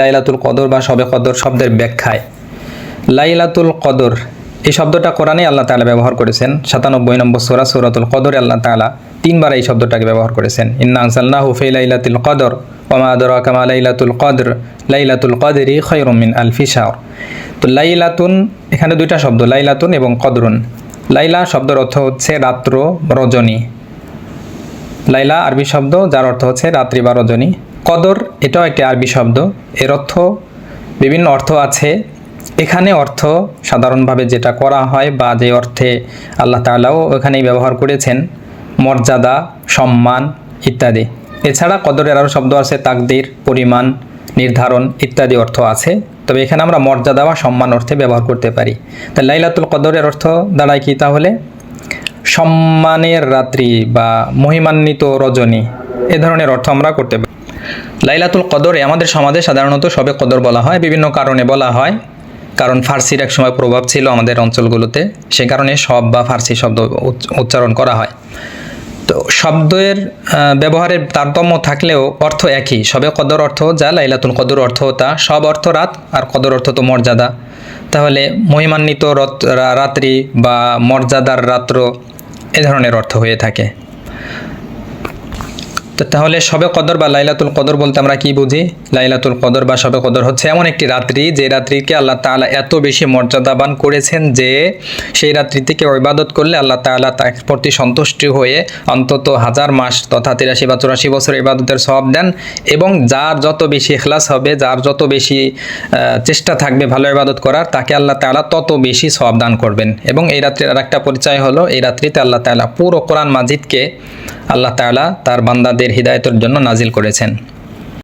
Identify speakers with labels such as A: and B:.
A: লাইলাতুল কদর বা সবে কদর শব্দের ব্যাখ্যায়। লাইলাতুল কদর, এই শব্দটা কোরআনে আল্লাহ তালা ব্যবহার করেছেন। সাতানব্বই নম্বর সোরা, সুরাতুল কদরে আল্লাহ তালা তিনবার এই শব্দটাকে ব্যবহার করেছেন। ইন্না আনসালনাহু ফি লাইলাতুল কদর ওমা আদরাকা মা লাইলাতুল কদর, লাইলাতুল কদরি খায়রুম মিন আলফি শাহর তো লাইলাতুন, এখানে দুইটা শব্দ, লাইলাতুন এবং কদরুন। লাইলা শব্দের অর্থ হচ্ছে রাত্র রজনী। লাইলা আরবি শব্দ, যার অর্থ হচ্ছে রাত্রি বা রজনী। কদর, এটাও একটি আরবি শব্দ। এর অর্থ বিভিন্ন অর্থ আছে। এখানে অর্থ সাধারণভাবে যেটা করা হয় বা যে অর্থে আল্লাহ তাআলাও এখানেই ব্যবহার করেছেন, মর্যাদা, সম্মান ইত্যাদি। এছাড়া কদরের আরও শব্দ আছে, তাকদির, পরিমাণ, নির্ধারণ ইত্যাদি অর্থ আছে। তবে এখানে আমরা মর্যাদা বা সম্মান অর্থে ব্যবহার করতে পারি। তা লাইলাতুল কদরের অর্থ দাঁড়ায় কি তাহলে? সম্মানের রাত্রি বা মহিমান্বিত রজনী, এ ধরনের অর্থ আমরা করতে পারি। লাইলাতুল কদরে আমাদের সমাজে সাধারণত সবে কদর বলা হয়। বিভিন্ন কারণে বলা হয়। কারণ ফার্সির এক সময় প্রভাব ছিল আমাদের অঞ্চলগুলোতে। সে কারণে সব বা ফার্সি শব্দ উচ্চ- উচ্চারণ করা হয়। তো শব্দের ব্যবহারের তারতম্য থাকলেও অর্থ একই। সবে কদর অর্থ যা, লাইলাতুল কদর অর্থ তা। সব অর্থ রাত, আর কদর অর্থ তো মর্যাদা। তাহলে মহিমান্বিত রাত্রি বা মর্যাদার রাত্র এ ধরনের অর্থ হয়ে থাকে। তো তাহলে সবে কদর বা লাইলাতুল কদর বলতে আমরা কি বুঝি? লাইলাতুল কদর বা সবে কদর হচ্ছে এমন একটি রাত্রি, যে রাত্রিকে আল্লাহ তাআলা এত বেশি মর্যাদাবান করেছেন যে সেই রাত্রিতে কেউ ইবাদত করলে আল্লাহ তাআলা তার প্রতি সন্তুষ্টি হয়ে অন্তত হাজার মাস তথা তিরাশি বা চুরাশি বছর ইবাদতের সব দেন এবং যার যত বেশি এখলাস হবে, যার যত বেশি চেষ্টা থাকবে ভালো ইবাদত করার, তাকে আল্লাহ তালা তত বেশি সব দান করবেন। এবং এই রাত্রির আর একটা পরিচয় হলো, এই রাত্রিতে আল্লাহ তাআলা পুরো কোরআন মাজিদকে আল্লাহ তালা তার বান্দাদের হৃদায়তের জন্য নাজিল করেছেন।